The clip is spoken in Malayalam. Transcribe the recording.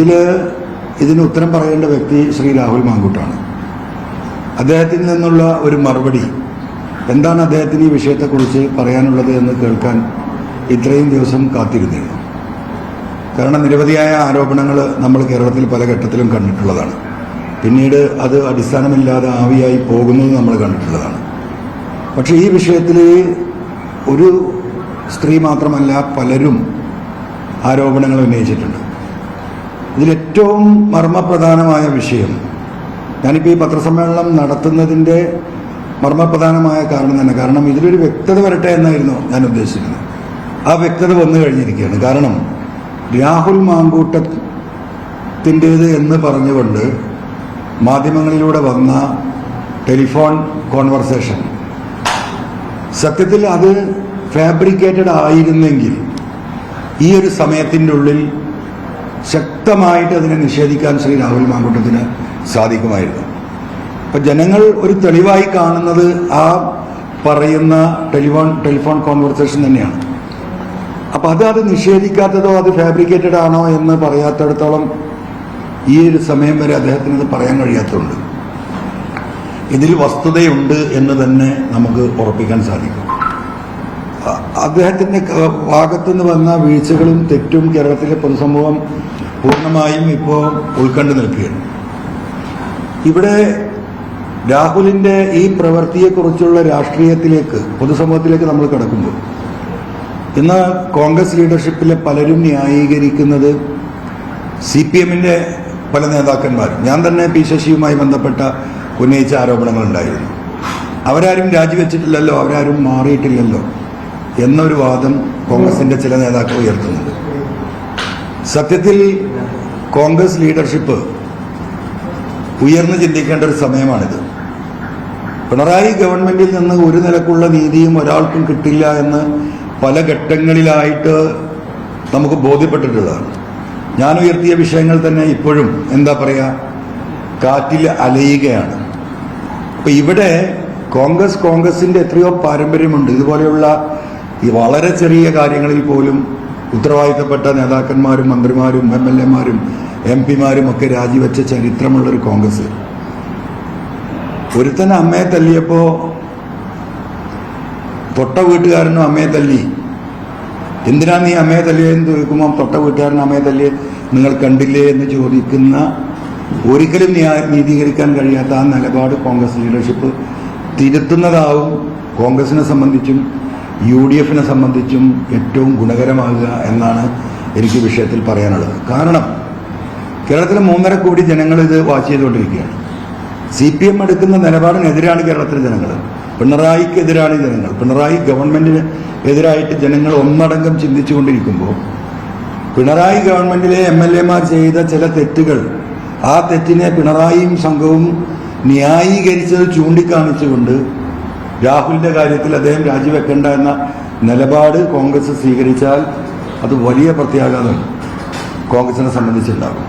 ഇതിൽ ഇതിന് ഉത്തരം പറയേണ്ട വ്യക്തി ശ്രീ രാഹുൽ മാങ്കൂട്ടാണ്. അദ്ദേഹത്തിൽ നിന്നുള്ള ഒരു മറുപടി എന്താണ് അദ്ദേഹത്തിന് ഈ വിഷയത്തെക്കുറിച്ച് പറയാനുള്ളത് എന്ന് കേൾക്കാൻ ഇത്രയും ദിവസം കാത്തിരുന്നിരുന്നു. കാരണം നിരവധിയായ ആരോപണങ്ങൾ നമ്മൾ കേരളത്തിൽ പല ഘട്ടത്തിലും കണ്ടിട്ടുള്ളതാണ്. പിന്നീട് അത് അടിസ്ഥാനമില്ലാതെ ആവിയായി പോകുന്നത് നമ്മൾ കണ്ടിട്ടുള്ളതാണ്. പക്ഷേ ഈ വിഷയത്തിൽ ഒരു സ്ത്രീ മാത്രമല്ല പലരും ആരോപണങ്ങൾ ഉന്നയിച്ചിട്ടുണ്ട്. ഇതിലേറ്റവും മർമ്മപ്രധാനമായ വിഷയം ഞാനിപ്പോൾ ഈ പത്രസമ്മേളനം നടത്തുന്നതിന്റെ മർമ്മപ്രധാനമായ കാരണം തന്നെ. കാരണം ഇതിലൊരു വ്യക്തത വരട്ടെ എന്നായിരുന്നു ഞാൻ ഉദ്ദേശിക്കുന്നത്. ആ വ്യക്തത വന്നു കഴിഞ്ഞിരിക്കുകയാണ്. കാരണം രാഹുൽ മാങ്കൂട്ടത്തിന്റേത് എന്ന് പറഞ്ഞുകൊണ്ട് മാധ്യമങ്ങളിലൂടെ വന്ന ടെലിഫോൺ കോൺവെർസേഷൻ. സത്യത്തിൽ അത് ഫാബ്രിക്കേറ്റഡ് ആയിരുന്നെങ്കിൽ ഈ ഒരു സമയത്തിന്റെ ഉള്ളിൽ ശക്തമായിട്ട് അതിനെ നിഷേധിക്കാൻ ശ്രീ രാഹുൽ മാങ്കൂട്ടത്തിന് സാധിക്കുമായിരുന്നു. അപ്പം ജനങ്ങൾ ഒരു തെളിവായി കാണുന്നത് ആ പറയുന്ന ടെലിഫോൺ ടെലിഫോൺ കോൺവെർസേഷൻ തന്നെയാണ്. അപ്പം അത് അത് നിഷേധിക്കാത്തതോ അത് ഫാബ്രിക്കേറ്റഡ് ആണോ എന്ന് പറയാത്തടത്തോളം ഈ ഒരു സമയം വരെ അദ്ദേഹത്തിന് അത് പറയാൻ കഴിയാത്തതുണ്ട്. ഇതിൽ വസ്തുതയുണ്ട് എന്ന് തന്നെ നമുക്ക് ഉറപ്പിക്കാൻ സാധിക്കും. അ- അദ്ദേഹത്തിന്റെ ക- ഭാഗത്തുനിന്ന് വന്ന വീഴ്ചകളും തെറ്റും കേരളത്തിലെ പൊതുസമൂഹം പൂർണമായും ഇപ്പോൾ ഉൾക്കണ്ടു നിൽക്കുകയാണ്. ഇവിടെ രാഹുലിന്റെ ഈ പ്രവൃത്തിയെക്കുറിച്ചുള്ള രാഷ്ട്രീയത്തിലേക്ക് പൊതുസമൂഹത്തിലേക്ക് നമ്മൾ കിടക്കുമ്പോൾ ഇന്ന് കോൺഗ്രസ് ലീഡർഷിപ്പിലെ പലരും ന്യായീകരിക്കുന്നത് സി പി എമ്മിന്റെ പല നേതാക്കന്മാരും. ഞാൻ തന്നെ പി ശശിയുമായി ബന്ധപ്പെട്ട ഉന്നയിച്ച ആരോപണങ്ങളുണ്ടായിരുന്നു. അവരാരും രാജിവെച്ചിട്ടില്ലല്ലോ അവരാരും മാറിയിട്ടില്ലല്ലോ. എന്നൊരു വാദം കോൺഗ്രസിന്റെ ചില നേതാക്കൾ ഉയർത്തുന്നുണ്ട്. സത്യത്തിൽ കോൺഗ്രസ് ലീഡർഷിപ്പ് ഉയർന്നു ചിന്തിക്കേണ്ട ഒരു സമയമാണിത്. പിണറായി ഗവൺമെന്റിൽ നിന്ന് ഒരു നിലക്കുള്ള നീതിയും ഒരാൾക്കും കിട്ടില്ല എന്ന് പല ഘട്ടങ്ങളിലായിട്ട് നമുക്ക് ബോധ്യപ്പെട്ടിട്ടുള്ളതാണ്. ഞാൻ ഉയർത്തിയ വിഷയങ്ങൾ തന്നെ ഇപ്പോഴും എന്താ പറയുക കാറ്റിൽ അലയുകയാണ്. അപ്പം ഇവിടെ കോൺഗ്രസ് കോൺഗ്രസിന്റെ എത്രയോ പാരമ്പര്യമുണ്ട്. ഇതുപോലെയുള്ള ഈ വളരെ ചെറിയ കാര്യങ്ങളിൽ പോലും ഉത്തരവാദിത്തപ്പെട്ട നേതാക്കന്മാരും മന്ത്രിമാരും എം എൽ എമാരും എം പിമാരും ഒക്കെ രാജിവെച്ച ചരിത്രമുള്ളൊരു കോൺഗ്രസ്. ഒരുത്തൻ അമ്മയെ തല്ലിയപ്പോൾ തൊട്ട വീട്ടുകാരനും അമ്മയെ തല്ലി. എന്തിനാ നീ അമ്മയെ തല്ലിയെന്ന് ചോദിക്കുമ്പോൾ തൊട്ട വീട്ടുകാരൻ അമ്മയെ തല്ലി നിങ്ങൾ കണ്ടില്ലേ എന്ന് ചോദിക്കുന്ന ഒരിക്കലും നീതീകരിക്കാൻ കഴിയാത്ത ആ നിലപാട് കോൺഗ്രസ് ലീഡർഷിപ്പ് തിരുത്തുന്നതാവും കോൺഗ്രസിനെ സംബന്ധിച്ചും യു ഡി എഫിനെ സംബന്ധിച്ചും ഏറ്റവും ഗുണകരമാകുക എന്നാണ് എനിക്ക് വിഷയത്തിൽ പറയാനുള്ളത്. കാരണം കേരളത്തിലെ മൂന്നര കോടി ജനങ്ങൾ ഇത് വാച്ച് ചെയ്തുകൊണ്ടിരിക്കുകയാണ്. സി പി എം എടുക്കുന്ന നിലപാടിനെതിരാണ് കേരളത്തിലെ ജനങ്ങൾ. പിണറായിക്കെതിരാണ് ജനങ്ങൾ. പിണറായി ഗവൺമെന്റിന് എതിരായിട്ട് ജനങ്ങൾ ഒന്നടങ്കം ചിന്തിച്ചുകൊണ്ടിരിക്കുമ്പോൾ പിണറായി ഗവൺമെന്റിലെ എം എൽ എമാർ ചെയ്ത ചില തെറ്റുകൾ ആ തെറ്റിനെ പിണറായിയും സംഘവും ന്യായീകരിച്ചത് ചൂണ്ടിക്കാണിച്ചുകൊണ്ട് രാഹുലിന്റെ കാര്യത്തിൽ അദ്ദേഹം രാജിവെക്കേണ്ട എന്ന നിലപാട് കോൺഗ്രസ് സ്വീകരിച്ചാൽ അത് വലിയ പ്രത്യാഘാതം കോൺഗ്രസിനെ സംബന്ധിച്ചുണ്ടാകും.